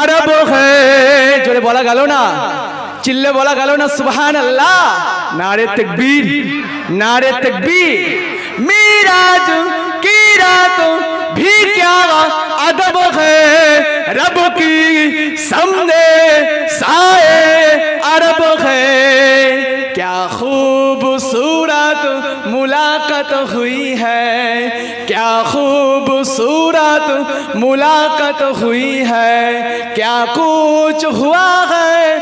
আরব হে জোরে বলা গেল না? চিল্লে বলা গেল না সুবহান আল্লাহ নারে তকবীর নারে তেকবীর। মিরাজ की रात भी क्या अदब है? रब की सामने साए अरब है। क्या खूबसूरत मुलाकात हुई है? क्या खूबसूरत मुलाकात हुई है? क्या कुछ हुआ है?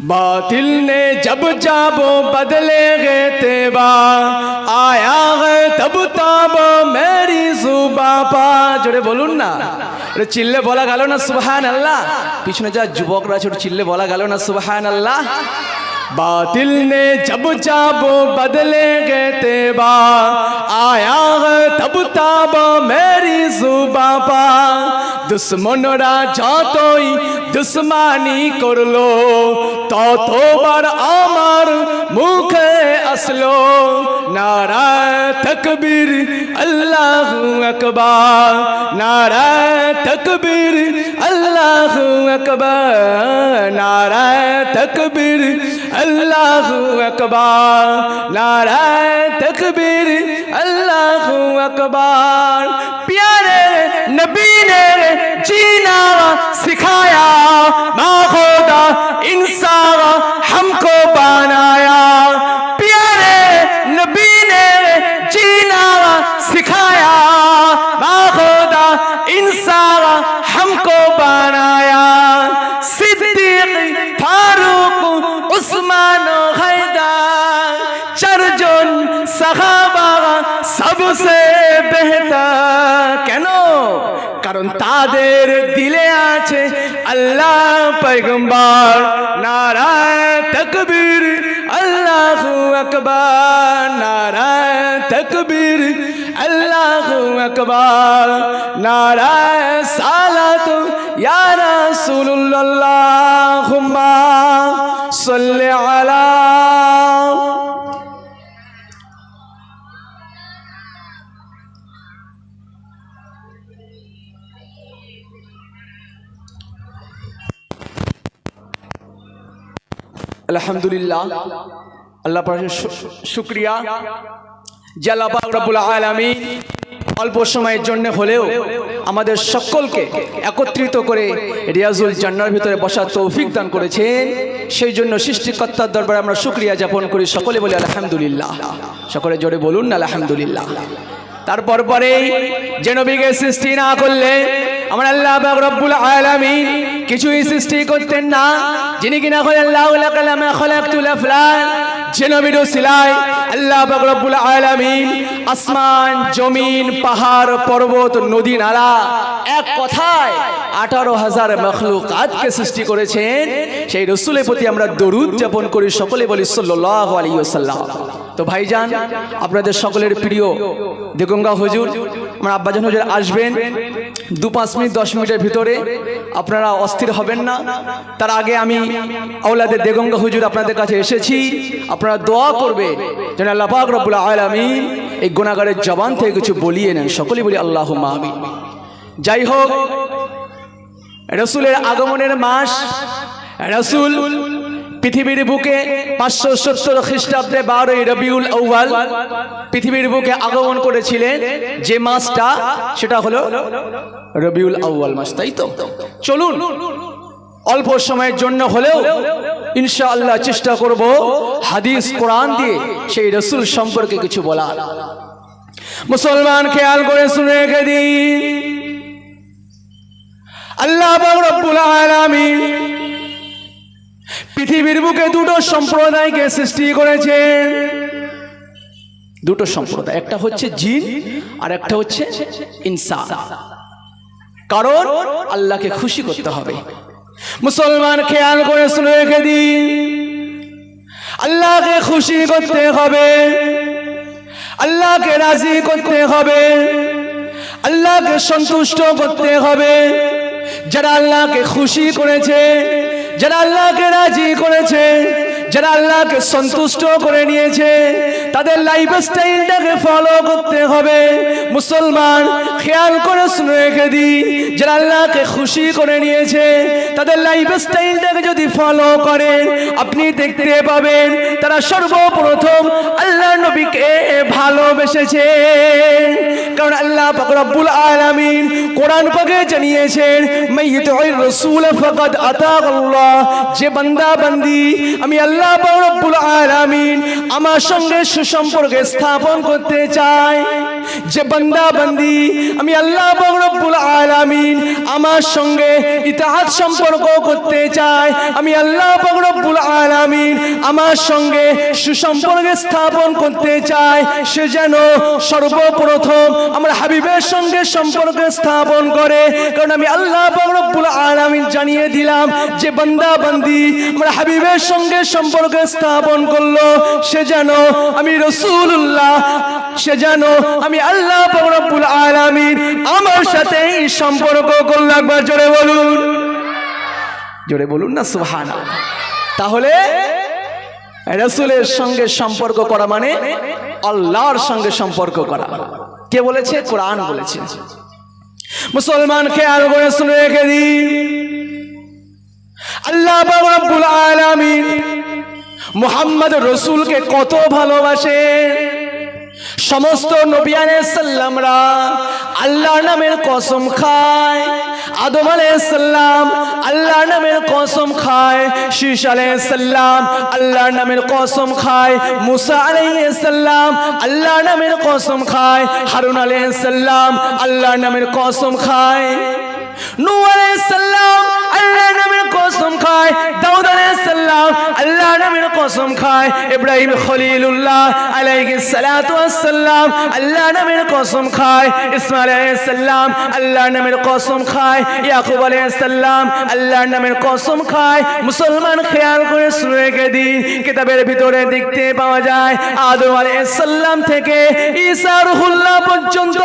बातिल ने जब जाबो बदले गए तेबा आया है तब तब मेरी जुबा পা জোরে বলুন না এটা চিল্লে বলা গেল না সুবহান আল্লাহ পিছনে যা যুবকরা ছোট চিল্লে বলা গেল না সুবহান আল্লাহ बातिल ने जब जाबो बदले गए तेबा आया है तब तब मेरी जुबा পা দুশ্মনরা যতই দুশ্মানি করলো ততবার আমার মুখে আসলো নারায় তকবীর, আল্লাহ আকবার। নারায় তকবীর, আল্লাহ আকবার। নারায় তকবীর, আল্লাহ আকবার। নারায় তকবীর, আল্লাহ আকবার। প্যারে नबी ने जीना सिखाया माँ खुदा इंसान তাদের দিলে আছে আল্লাহ পয়গম্বর। নারায় তকবীর, আল্লাহ আকবার। নারায় তকবীর, আল্লাহ আকবার। নারায় সালাত ইয়া রাসূলুল্লাহ। সাল্লি আলা আলহামদুলিল্লাহ। আল্লাহ শুক্রিয়া। রব্বুল আলামিন অল্প সময়ের জন্য হলেও আমাদের সকলকে একত্রিত করে রিয়াজুল জান্নার ভিতরে বসার তৌফিক দান করেছেন। সেই জন্য সৃষ্টিকর্তার দরবারে আমরা শুক্রিয়া যাপন করি। সকলে বলি আলহামদুলিল্লাহ। সকলে জোরে বলুন আলহামদুলিল্লাহ। তারপর পরেই যে নবীকে সৃষ্টি না করলে আমার আল্লাহ রব্বুল আলামিন কিছুই সৃষ্টি করতেন না। যিনি কিনা করেন আল্লাহ লাকালামা তুলে আফলাক যে নবীর সিলাই আল্লাহ আসমান, জমিন, পাহাড়, পর্বত, নদী, নালা এক কথায় আঠারো হাজার মখলুকাতকে সৃষ্টি করেছেন। সেই রসুলের প্রতি আমরা দরুদ যাপন করি, সকলে বলি সাল্লাহ আলী সাল্লাম তো ভাইজান, আপনাদের সকলের প্রিয় দেগঙ্গা হুজুর, আমার আব্বাজান হজুর আসবেন। দু পাঁচ মিনিট, দশ মিনিটের ভিতরে আপনারা অস্থির হবেন না। তার আগে আমি আওলাদের দেগঙ্গা হুজুর আপনাদের কাছে এসেছি। আপনারা দোয়া করবে যেন আল্লাহ পাক রব্বুল আলামিন এই গুণাগারের জবান থেকে কিছু বলিয়ে নেন। সকলেই বলি আল্লাহ আমি যাই হোক, রসুলের আগমনের মাস, রসুল পৃথিবীর বুকে পাঁচশো সত্তর খ্রিস্টাব্দে বারোই রবিউল আউ্বাল পৃথিবীর বুকে আগমন করেছিলেন। যে মাসটা, সেটা হলো রবিউল আউ্বাল মাস, তাই তো? চলুন অল্প সময়ের জন্য হলেও ইনশাআল্লাহ চেষ্টা করব হাদিস, কোরআন দিয়ে সেই রসুল সম্পর্কে কিছু বলার। মুসলমান খেয়াল করে শুনে রেখে দিন আল্লাহ পৃথিবীর বুকে দুটো সম্প্রদায়কে সৃষ্টি করেছেন। দুটো সম্প্রদায়, একটা হচ্ছে জিন আর একটা হচ্ছে ইনসান। কারণ আল্লাহকে খুশি করতে হবে। মুসলমান খেয়াল করে শুনে রেখে দিন। আল্লাহকে খুশি করতে হবে। আল্লাহকে রাজি করতে হবে। আল্লাহকে সন্তুষ্ট করতে হবে। যারা আল্লাহকে খুশি করেছে, যারা আল্লাহকে রাজি করেছে যারা আল্লাহকে সন্তুষ্ট করে নিয়েছে, তাদের লাইফ স্টাইলটাকে ফলো করতে হবে। মুসলমান, খেয়াল করে শুনে রেখে দিই, যারা আল্লাহকে খুশি করে নিয়েছে, তাদের লাইফ স্টাইলটাকে যদি ফলো করেন আপনি দেখতে পাবেন, তারা সর্বপ্রথম আল্লাহ নবীকে ভালোবেসেছে। কারণ আল্লাহ পাক রব্বুল আলামিন কোরআন পাকে জানিয়েছেন মাইয়িতুর রাসূল ফাকাদ আতাআল্লাহ যে বান্দা বান্দি, আমি আল্লাহ পাক রব্বুল আলামিন আমার সঙ্গে সুসম্পর্ক স্থাপন করতে চাই। যে বান্দা বান্দি, আমি আল্লাহ রব্বুল আলামিন আমার সঙ্গে ইতিহাস সম্পর্ক করতে চাই। আমি আল্লাহ রব্বুল আলামিন আমার সঙ্গে সুসম্পর্ক স্থাপন করতে চাই। সে যেন সর্বপ্রথম আমার হাবিবের সঙ্গে সম্পর্ক স্থাপন করে। কারণ আমি আল্লাহ রব্বুল আলামিন জানিয়ে দিলাম, যে বান্দা বান্দি আমার হাবিবের সঙ্গে সম্পর্ক স্থাপন করল, সে যেন আমি রসুল্লাহ সে যেন আমি আল্লাহ রব্বুল আলামিন আমার সাথে সম্পর্ক করল। একবার জোরে বলুন। জোরে বলুন না সুবহানা তাহলে রসুলের সঙ্গে সম্পর্ক করা মানে আল্লাহর সঙ্গে সম্পর্ক করা। কে বলেছে? কোরআন বলেছে। মুসলমান খেয়াল করে শুনে রেখে দিন। আল্লাহ রব্বুল আলামিন মোহাম্মদ রসুলকে কত ভালোবাসে সমস্ত নবিয়ানে সাল্লামরা আল্লাহ নামের কসম খায়। আদম সাল্লাম আল্লাহ নামের কসম খায়। শীষ সাল্লাম আল্লাহ নামের কসম খায়। মুসা সাল্লাম আল্লাহ নামের কসম খায়। হারুন সাল্লাম আল্লাহ নামের কসম খায়। নূ সাল্লাম আল্লাহ নামের কসম খায়, দাউদ সাল্লাম আল্লাহ নামের কসম খায়, ইব্রাহিম খলিলুল্লাহ আলাইহিস সালাতু ওয়াসসালাম আল্লাহ নামের কসম খায়, ইসমাইল আলাইহিস সালাম, আল্লাহ নামের কসম খায়, ইয়াকুব আলাইহিস সালাম, আল্লাহ নামের কসম খায়। মুসলমান খেয়াল করে শুনে দিন কিতাবের ভিতরে দেখতে পাওয়া যায়, আদম আলাইহিস সালাম থেকে ঈসা রুহুল্লাহ পর্যন্ত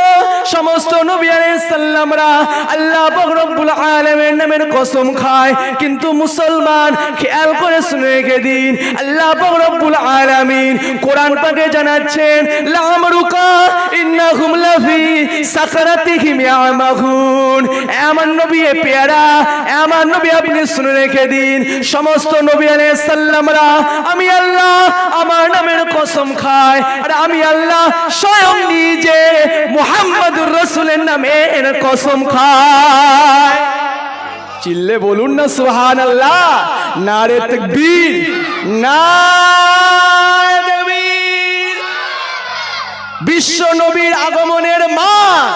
সমস্ত নবী আলাইহিস সালামরা আল্লাহ পাক রব্বুল আলামিনের নামের কসম খায় কিন্তু মুসলমান খেয়াল করে শুনে রেখে দিন। আল্লাহ রব্বুল আলামিন কোরআন পাকে জানাচ্ছেন লামরুকা ইন্নাহুম লাফি সাকারাতিহিম ইয়ামাহুন। এমন নবী, এ পেয়ারা, এমন নবী আপনি শুনে রেখে দিন। সমস্ত নবী আলাইহিস সালামরা, আমি আল্লাহ আমার নামের কসম খায় আর আমি আল্লাহ স্বয়ং নিজে মুহাম্মদুর রাসূলের নামের কসম খায় চিল্লে বলুন না সুহান আল্লাহ নারে তকবীর। না। বিশ্ব নবীর আগমনের মাস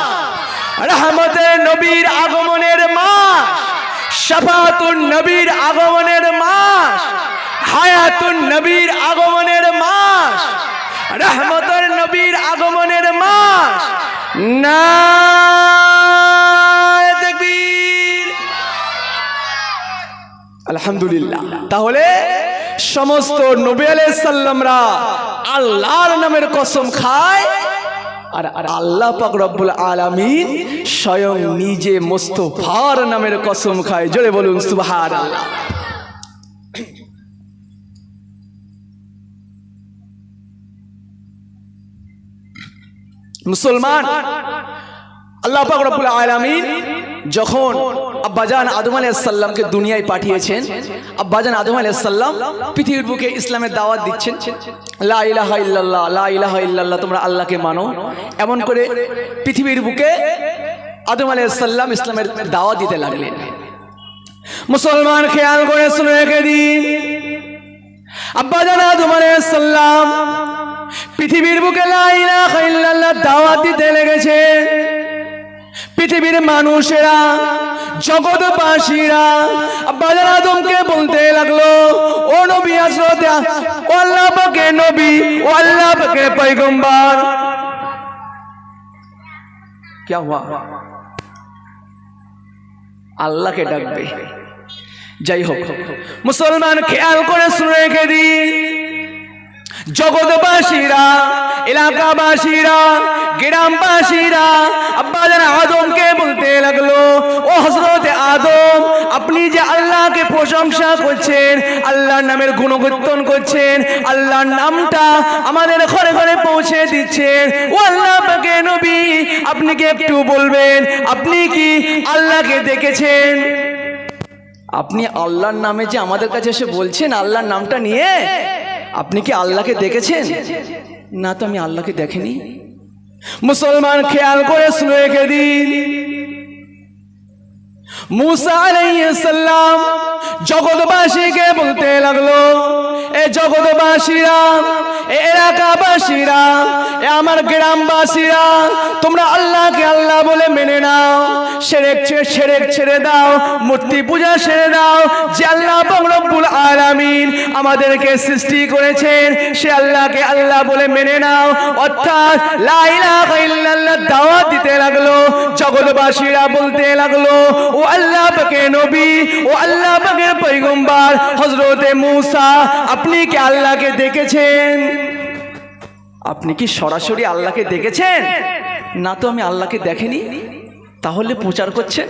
রহমতের নবীর আগমনের মাস, শাফাতুন নবীর আগমনের মাস, হায়াতুন নবীর আগমনের মাস, রহমতের নবীর আগমনের মাস। না আলহামদুলিল্লাহ। তাহলে সমস্ত নবী আলাইহিস সাল্লামরা আল্লাহর নামের কসম খায় আর আর আল্লাহ পাক রব্বুল আলামিন স্বয়ং নিজে মোস্তফার নামের কসম খায়। জোরে বলুন, সুবহানাল্লাহ। মুসলমান, আল্লাহ পাক রব্বুল আলামিন যখন আব্বাজান আদম আলাইহিস সালামকে দুনিয়ায় পাঠিয়েছেন। আব্বাজান আদম আলাইহিস সালাম পৃথিবীর বুকে ইসলামের দাওয়াত দিচ্ছেন। লা ইলাহা ইল্লাল্লাহ, লা ইলাহা ইল্লাল্লাহ, তোমরা আল্লাহকে মানো। এমন করে পৃথিবীর বুকে আদম আলাইহিস সালাম ইসলামের দাওয়াত দিতে লাগলেন। মুসলমান খেয়াল করে শুনে রেখে দিন। আব্বাজান আদম আলাইহিস সালাম পৃথিবীর বুকে লা ইলাহা ইল্লাল্লাহ দাওয়াত দিতে লেগেছে। পৃথিবীর মানুষেরা জগৎবাসীরা বাজার আদমকে বলতে লাগলো ও নবী হযরত ও আল্লাহ পাকের নবী ও আল্লাহ পাকের পয়গম্বর क्या हुआ আল্লাহকে ডাকবে যাই হোক মুসলমান খেয়াল করে শুনে রেখে দিন জগৎবাসীরা, এলাকাবাসীরা, গ্রামবাসীরা আব্বাজান আদমকে বলতে লাগল, ও হজরত আদম, আপনি যে আল্লাহকে প্রশংসা করছেন, আল্লাহর নামের গুণকীর্তন করছেন, আল্লাহর নামটা আমাদের ঘরে ঘরে পৌঁছে দিচ্ছেন, ও আল্লাহ পাকে নবী, আপনি কি একটু বলবেন, আপনি কি আল্লাহকে দেখেছেন? আপনি আল্লাহর নামে যে আমাদের কাছে এসে বলছেন, আল্লাহর নামটা নিয়ে? আপনি কি আল্লাহকে দেখেছেন? না তো আমি আল্লাহকে দেখিনি। মুসলমান খেয়াল করে শুনে রেখে দিন। মুসা আলাইসাল্লাম জগৎবাসীকে বলতে লাগল জগৎবাসীরা এলাকাবাসীরা, এ আমার গ্রামবাসীরা, তোমরা আল্লাহকে আল্লাহ বলে মেনে নাও, সেরেক সেরেক ছেড়ে দাও, মূর্তি পূজা দাও, যে আল্লাহ আলামিন আমাদেরকে সৃষ্টি করেছেন, সে আল্লাহকে আল্লাহ বলে মেনে নাও, অর্থাৎ লা ইলাহা ইল্লাল্লাহ দাওয়াত দিতে লাগল, জগৎবাসীরা বলতে লাগল, ও আল্লাহ নবী, ও আল্লাহ পাকের পয়গম্বর, হযরতে মূসা, আপনি কি আল্লাহকে দেখেছেন? আপনি কি সরাসরি আল্লাহকে দেখেছেন? না তো আমি আল্লাহকে দেখিনি। তাহলে প্রচার করছে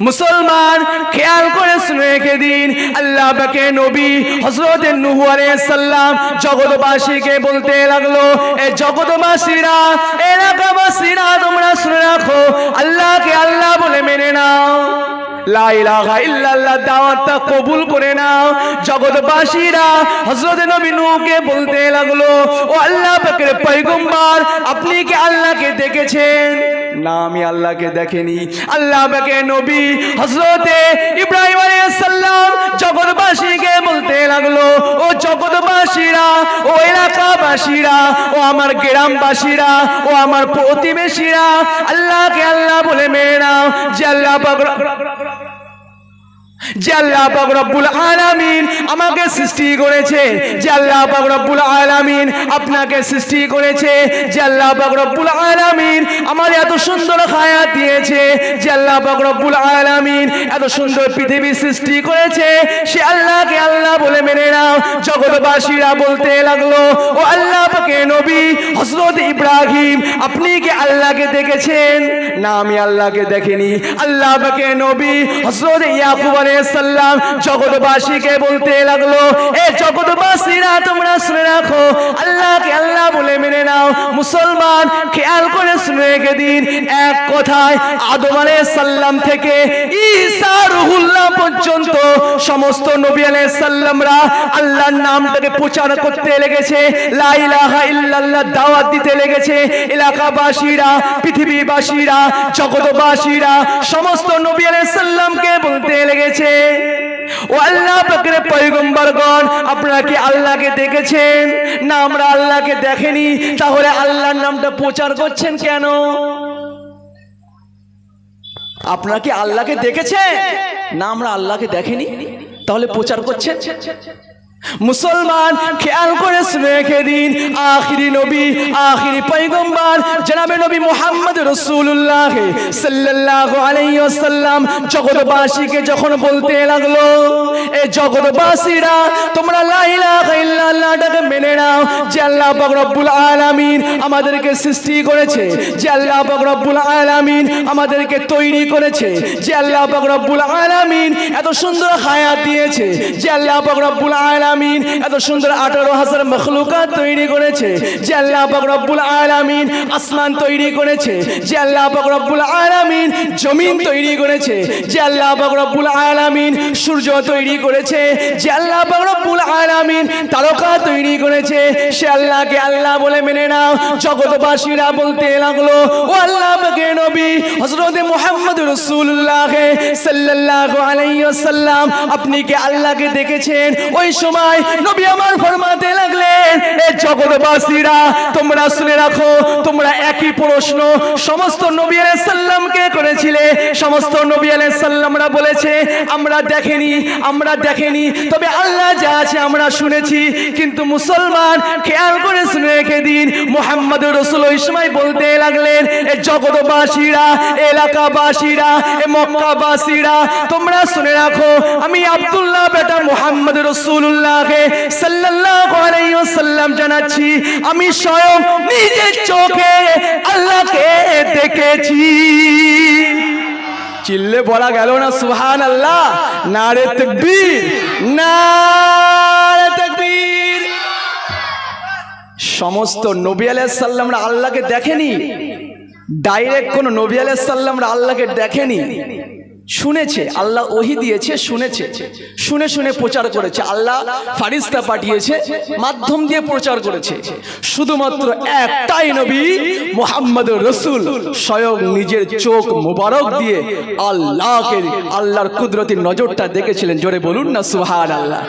মুসলমান, খেয়াল করে শুনে দিন। আল্লাহ বাকে নবী হজরত নুহু আলাইহিস সালাম জগৎবাসীকে বলতে লাগল, এ জগৎবাসীরা, এলাকাবাসীরা, তোমরা শুনে রাখো, আল্লাহকে আল্লাহ বলে মেনে নাও। দাওয়াতটা কবুল করে নাও। জগৎবাসীরা হযরত নবী নূহকে বলতে লাগল, ও আল্লাহ পাকের আপনি কি আল্লাহকে দেখেছেন? না, আমি আল্লাহকে দেখেনি। আল্লাহ পাকে নবী হযরতে ইব্রাহিম আলাইহিস সালাম জগৎবাসীকে বলতে লাগল, ও জগৎবাসীরা, ও এলাকাবাসীরা, ও আমার গ্রামবাসীরা, ও আমার প্রতিবেশীরা, আল্লাহকে আল্লাহ বলে মেনে নাও যে আল্লাহ যে আল্লাহ পাক আলামিন আমাকে সৃষ্টি করেছে, যে আল্লাহ পাক আলামিন আপনাকে সৃষ্টি করেছে, যে আল্লাহ আলামিন আমার এত সুন্দর দিয়েছে, যে আল্লাহ আলামিন এত সুন্দর পৃথিবী সৃষ্টি করেছে, সে আল্লাহকে আল্লাহ বলে মেনে নাও। জগৎবাসীরা বলতে লাগল, ও আল্লাহ পাকে নবী ইব্রাহিম, আপনি কি আল্লাহকে দেখেছেন? না, আমি আল্লাহকে দেখিনি। আল্লাহ পাকে নবী ইয়াকুব সালাম জগৎবাসীকে বলতে লাগল এ জগৎবাসীরা তোমরা শুনে রাখো আল্লাহ নাও মুসলমান, খেয়াল করে শুনে রেখে দিন। এক কথায়, আদম সালাম থেকে ঈসা রুহুল্লাহ পর্যন্ত সমস্ত নবী সালামরা আল্লাহর নামটাকে প্রচার করতে লেগেছে। লা ইলাহা ইল্লাল্লাহ দাওয়াত দিতে লেগেছে। এলাকাবাসীরা, পৃথিবীবাসীরা জগৎবাসীরা সমস্ত নবী সালামকে বলতে লেগেছে। ও আল্লাহ পাকের পয়গম্বরগণ, আপনারা কি আল্লাহকে দেখেছেন? না, আমরা আল্লাহকে দেখেনি। তাহলে আল্লাহর নামটা প্রচার করছেন কেন? আপনারা কি আল্লাহকে দেখেছেন? না, আমরা আল্লাহকে দেখেনি। তাহলে প্রচার করছেন? মুসলমান খেয়াল করে রেখে দিন। আখিরি নবী, আখিরি পৈগম্বর জনাবে নবী মোহাম্মদ রসুল্লাহ সাল্লাল্লাহু আলাইহি ওয়াসাল্লাম জগৎবাসীকে যখন বলতে লাগল, এ জগৎবাসীরা, তোমরা লা ইলাহা মেনে নাও, যে আল্লাহ পাক রব্বুল আলামিন আমাদেরকে সৃষ্টি করেছে, যে আল্লাহ পাক রব্বুল আলামিন আমাদেরকে তৈরি করেছে, যে আল্লাহ পাক রব্বুল আলামিন এত সুন্দর হায়াত দিয়েছে, যে আল্লাহ পাক রব্বুল আলামিন। এত সুন্দর আঠারো হাজার মখলুকাত তৈরি করেছে, যে আল্লাহ পাক রব্বুল আলামিন আসমান তৈরি করেছে, যে আল্লাহ পাক রব্বুল আলামিন জমিন তৈরি করেছে, যে আল্লাহ পাক রব্বুল আলামিন সূর্য তৈরি করেছে, যে আল্লাহ পাক রব্বুল আলামিন তারকা তৈরি করেছে, সে আল্লাহকে আল্লাহ বলে মেনে নাও। জগৎবাসীরা বলতে লাগল, ও আল্লাহ পাকে নবী, হযরত মুহাম্মদ রাসূলুল্লাহ সাল্লাল্লাহু আলাইহি ওয়াসাল্লাম, আপনি কি আল্লাহকে দেখেছেন? ওই সময় সময় নবী আমার ফরমাতে লাগলেন, এ জগৎবাসীরা, তোমরা শুনে রাখো, তোমরা একই প্রশ্ন, সমস্ত নবী করেছিলে, সমস্ত নবী বলেছে, আমরা দেখেনি আমরা দেখেনি, তবে আল্লাহ যা আছে আমরা শুনেছি, কিন্তু মুসলমান খেয়াল করে শুনে রেখে দিন মোহাম্মদ রসুল বলতে লাগলেন, এ জগৎবাসীরা এলাকাবাসীরা, এ মক্কাবাসীরা, তোমরা শুনে রাখো, আমি বেটা মোহাম্মদ রসুল্লাহকে সাল্লাল্লাহু আলাইহি ওয়াসাল্লাম জানাচ্ছি, আমি স্বয়ং নিজের চোখে আল্লাহকে দেখেছি। চিল্লে বলা গেল না সুহান আল্লাহ নারে তকবীর নারে তকবীর। সমস্ত নবী আলাইহিস সাল্লামরা আল্লাহকে দেখেনি। ডাইরেক্ট কোন নবী আলাইহিস সাল্লামরা আল্লাহকে দেখেনি। শুনেছে আল্লাহ ওহি দিয়েছে শুনেছে। শুনে শুনে প্রচার করেছে। আল্লাহ ফারিস্তা পাঠিয়েছে মাধ্যম দিয়ে প্রচার করেছে। শুধুমাত্র একটাই নবী মোহাম্মদ রসুল। স্বয়ং নিজের চোখ মুবারক দিয়ে আল্লাহকে আল্লাহর কুদরতির নজরটা দেখেছিলেন। জোরে বলুন না সুহার আল্লাহ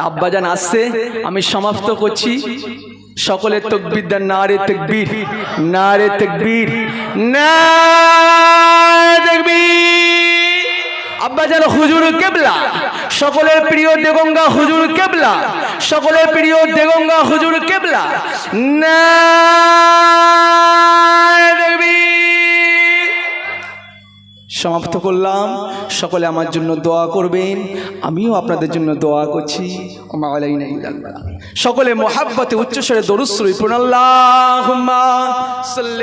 আব্বাজান আসছে আমি সমাপ্ত করছি। সকলের তকবির দেন নারে তকবীর। নারে তকবীর। নারে আব্বা যেন হুজুর কেবলা, সকলের প্রিয় দেগঙ্গা হুজুর কেবলা, সকলের প্রিয় দেগঙ্গা হুজুর কেবলা। তকবীর সমাপ্ত করলাম। সকলে আমার জন্য দোয়া করবেন। আমিও আপনাদের জন্য দোয়া করছি। সকলে মোহাব্বতে উচ্চস্বরে দরুশ্রী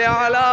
আলা